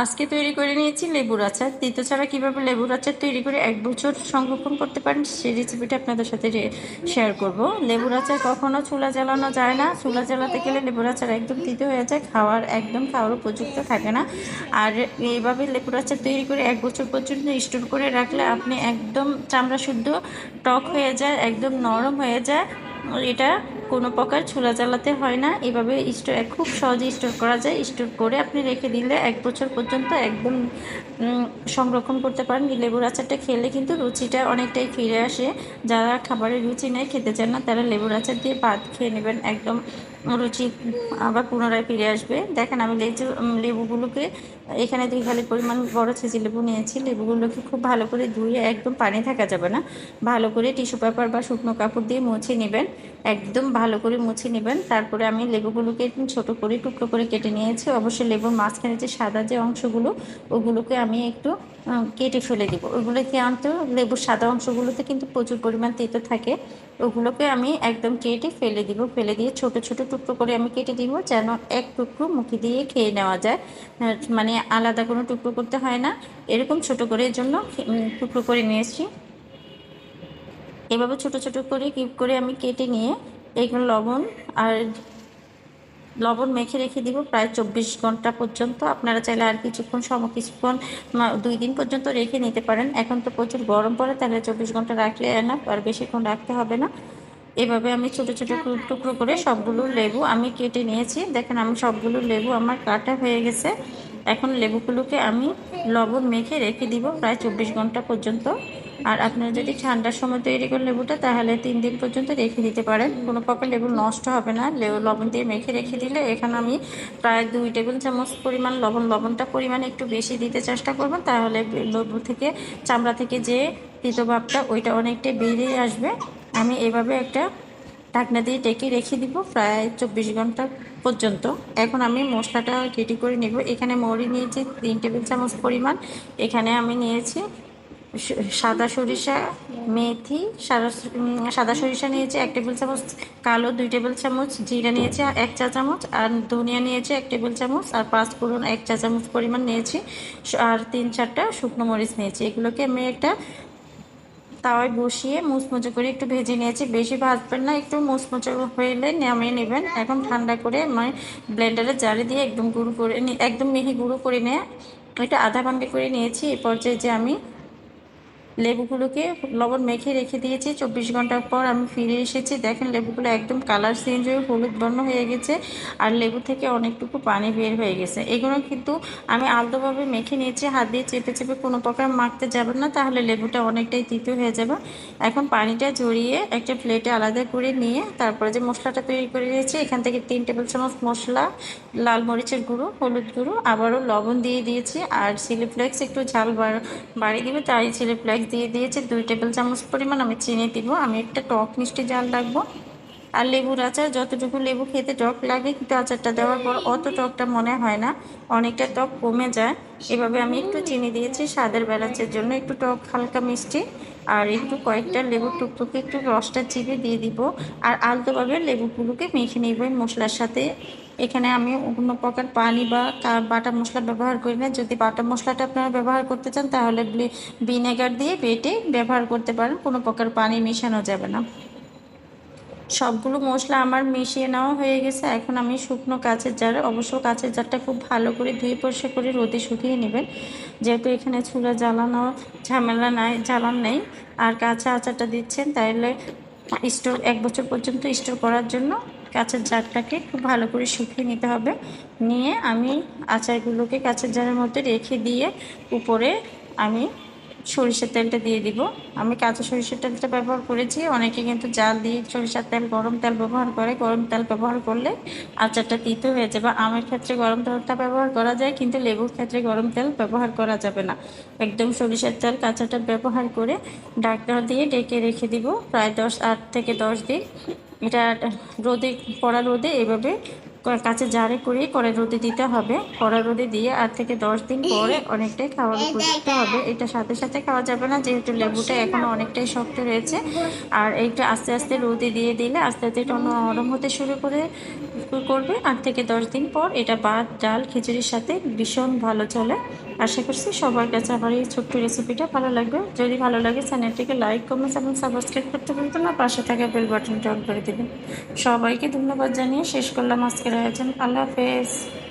আজকে তৈরি করে নিয়েছি লেবুর আচার। তিতো ছাড়া কীভাবে লেবুর আচার তৈরি করে এক বছর সংরক্ষণ করতে পারেন সেই রেসিপিটা আপনাদের সাথে শেয়ার করব। লেবুর আচার কখনও চুলা জ্বালানো যায় না। চুলা জ্বালাতে গেলে লেবুর আচার একদম তিতো হয়ে যায়, খাওয়ার একদম খাওয়ার উপযুক্ত থাকে না। আর এইভাবে লেবুর আচার তৈরি করে এক বছর পর্যন্ত স্টোর করে রাখলে আপনি একদম চামড়া শুদ্ধ টক হয়ে যায়, একদম নরম হয়ে যায়। এটা কোনো প্রকার ছোলা জ্বালাতে হয় না। এভাবে স্টোর, খুব সহজে স্টোর করা যায়। স্টোর করে আপনি রেখে দিলে এক বছর পর্যন্ত একদম সংরক্ষণ করতে পারেন। লেবুর আচারটা খেলে কিন্তু রুচিটা অনেকটাই ফিরে আসে। যারা খাবারের রুচি নেয়, খেতে চান না, তারা লেবুর আচার দিয়ে ভাত খেয়ে নেবেন। একদম রুচি আবার পুনরায় ফিরে আসবে। দেখেন আমি লেবু লেবুগুলোকে এখানে দুই খালি পরিমাণ বড় ছেঁচি লেবু নিয়েছি। লেবুগুলোকে খুব ভালো করে ধুয়ে একদম পানি থাকা যাবে না। ভালো করে টিস্যু পেপার বা শুকনো কাপড় দিয়ে মুছে নেবেন। একদম ভালো করে মুছে নেবেন। তারপরে আমি লেবুগুলোকে ছোট করে, টুকরো করে কেটে নিয়েছি। অবশ্যই লেবুর মাঝখানে যে সাদা যে অংশগুলো, ওগুলোকে আমি একটু কেটে ফেলে দিব। ওগুলোকে অন্ত লেবুর সাদা অংশগুলোতে কিন্তু প্রচুর পরিমাণ তেতো থাকে। ওগুলোকে আমি একদম কেটে ফেলে দিব। ফেলে দিয়ে ছোট ছোট টুকরো করে আমি কেটে দিব যেন এক টুকরো মুখে দিয়ে খেয়ে নেওয়া যায়। মানে আলাদা কোনো টুকরো করতে হয় না। এরকম ছোট করে জন্য টুকরো করে নিয়েছি। এভাবে ছোট ছোট করে কিপ করে আমি কেটে নিয়ে এগুলো লবণ আর লবণ মেখে রেখে দিব প্রায় চব্বিশ ঘণ্টা পর্যন্ত। আপনারা চাইলে আর কিছুক্ষণ, সম কিছুক্ষণ দুই দিন পর্যন্ত রেখে নিতে পারেন। এখন তো প্রচুর গরম পড়ে, তাহলে চব্বিশ ঘণ্টা রাখলে না আর বেশিক্ষণ রাখতে হবে না। এভাবে আমি ছোট ছোট টুকরো করে সবগুলো লেবু আমি কেটে নিয়েছি। দেখেন, আমি সবগুলো লেবু আমার কাটা হয়ে গেছে। এখন লেবুগুলোকে আমি লবণ মেখে রেখে দিব প্রায় চব্বিশ ঘণ্টা পর্যন্ত। আর আপনারা যদি ঠান্ডার সময় তৈরি করেন লেবুটা, তাহলে তিন দিন পর্যন্ত রেখে দিতে পারেন। কোনো প্রকার লেবু নষ্ট হবে না। লেবু লবণ দিয়ে মেখে রেখে দিলে এখানে আমি প্রায় দুই টেবিল চামচ পরিমাণ লবণ, লবণটা পরিমাণ একটু বেশি দিতে চেষ্টা করবেন। তাহলে লেবু থেকে, চামড়া থেকে যে তিতভাবটা ওইটা অনেকটাই বেরিয়ে আসবে। আমি এভাবে একটা ঢাকনা দিয়ে ডেকে রেখে দিব প্রায় চব্বিশ ঘণ্টা পর্যন্ত। এখন আমি মশলাটা রেডি করে নেব। এখানে মরি নিয়েছি, তিন টেবিল চামচ পরিমাণ। এখানে আমি নিয়েছি সাদা সরিষা, মেথি, সাদা সাদা সরিষা নিয়েছি এক টেবিল চামচ, কালো দুই টেবিল চামচ, জিরা নিয়েছি এক চা চামচ, আর ধনিয়া নিয়েছি এক টেবিল চামচ, আর পাঁচ ফোড়ন এক চা চামচ পরিমাণ নিয়েছি। আর তিন চারটা শুকনো মরিচ নিয়েছি। এগুলোকে আমি একটা তাওয়ায় বসিয়ে মুচমুচে করে একটু ভেজে নিয়েছি। বেশি ভাজবেন না, একটু মুচমুচে হইলে নামিয়ে নেবেন। এখন ঠান্ডা করে মানে ব্লেন্ডারে জারে দিয়ে একদম গুঁড়ো করে একদম মিহি গুঁড়ো করে নিয়ে এটা আধা ভাঙ্গে করে নিয়েছি। এই পর্যায়ে যে আমি লেবুগুলোকে লবণ মেখে রেখে দিয়েছি। চব্বিশ ঘণ্টার পর আমি ফিরে এসেছি। দেখেন লেবুগুলো একদম কালার চেঞ্জ হয়ে হলুদ বর্ণ হয়ে গেছে আর লেবু থেকে অনেকটুকু পানি বের হয়ে গেছে। এগুলো কিন্তু আমি আলতোভাবে মেখে নিয়েছি। হাত দিয়ে চেপে চেপে কোনো প্রকার মাখতে যাবেন না, তাহলে লেবুটা অনেকটাই তিতো হয়ে যাবে। এখন পানিটা ঝরিয়ে একটা প্লেটে আলাদা করে নিয়ে তারপরে যে মশলাটা তৈরি করে নিয়েছি, এখান থেকে তিন টেবিল চামচ মশলা, লাল মরিচের গুঁড়ো, হলুদ গুঁড়ো, আবারও লবণ দিয়ে দিয়েছি। আর চিলি ফ্লেক্স একটু ঝাল বাড়িয়ে দিবে, তাই চিলি ফ্লেক্স দিয়ে দিয়েছি, দুই টেবিল চামচ পরিমাণ আমি চিনি দিব। আমি একটা টক মিষ্টি জাল রাখব। আর লেবুর আচার, যতটুকু লেবু খেতে টক লাগে, কিন্তু আচারটা দেওয়ার পর অত টকটা মনে হয় না, অনেকটা টক কমে যায়। এভাবে আমি একটু চিনি দিয়েছি, স্বাদের বেলাচের জন্য একটু টক, হালকা মিষ্টি। আর একটু কয়েকটা লেবুর টুকটুকে একটু রসটা চিপে দিয়ে দিব। আর আলতোভাবে লেবুগুলোকে মেখে নিব মশলার সাথে। এখানে আমি কোনো প্রকার পানি বা বাটা মশলা ব্যবহার করি না। যদি বাটা মশলাটা আপনারা ব্যবহার করতে চান, তাহলে ভিনেগার দিয়ে বেটে ব্যবহার করতে পারেন। কোনো প্রকার পানি মেশানো যাবে না। সবগুলো মশলা আমার মিশিয়ে নেওয়া হয়ে গেছে। এখন আমি শুকনো কাঁচের জার, অবশ্য কাঁচের জারটা খুব ভালো করে ধুয়ে পরিষ্কার করে রোদে শুকিয়ে নেবেন। যেহেতু এখানে চুলা জ্বালানো ঝামেলা নাই, জ্বালান নেই। আর কাঁচা আচারটা দিচ্ছেন তাহলে স্টোর, এক বছর পর্যন্ত স্টোর করার জন্য কাঁচের জারটাকে খুব ভালো করে শুকিয়ে নিতে হবে। নিয়ে আমি আচারগুলোকে কাঁচের জারের মধ্যে রেখে দিয়ে উপরে আমি সরিষার তেলটা দিয়ে দিব। আমি কাঁচা সরিষার তেলটা ব্যবহার করেছি। অনেকে কিন্তু জাল দিয়ে সরিষার তেল, গরম তেল ব্যবহার করে। গরম তেল ব্যবহার করলে আচারটা তিতো হয়ে যাবে। আমের ক্ষেত্রে গরম তেলটা ব্যবহার করা যায়, কিন্তু লেবুর ক্ষেত্রে গরম তেল ব্যবহার করা যাবে না। একদম সরিষার তেল, কাঁচাটা ব্যবহার করে ডাক্তার দিয়ে ডেকে রেখে দিব। প্রায় দশ আট থেকে দশ দিন। এটা রোদে, পড়া রোদে এভাবে কাছে জারে করে কড়া রোদে দিতে হবে। কড়া রোদে দিয়ে আর থেকে দশ দিন পরে অনেকটাই খাওয়ার উপযুক্ত হবে। এটা সাথে সাথে খাওয়া যাবে না, যেহেতু লেবুটা এখনও অনেকটাই শক্ত রয়েছে। আর এইটা আস্তে আস্তে রোদে দিয়ে দিলে আস্তে আস্তে এটা নরম হতে শুরু করে করবে আট থেকে দশ দিন পর এটা ভাত, ডাল, খিচুড়ির সাথে ভীষণ ভালো চলে। আশা করছি সবার কাছে আমার এই ছোট্ট রেসিপিটা ভালো লাগবে। যদি ভালো লাগে চ্যানেলটিকে লাইক কমেন্ট এবং সাবস্ক্রাইব করতে ভুলবেন না। পাশে থাকা বেল বাটনটা অন করে দেবেন। সবাইকে ধন্যবাদ জানিয়ে শেষ করলাম আজকের আয়োজন। আল্লাহ হাফেজ।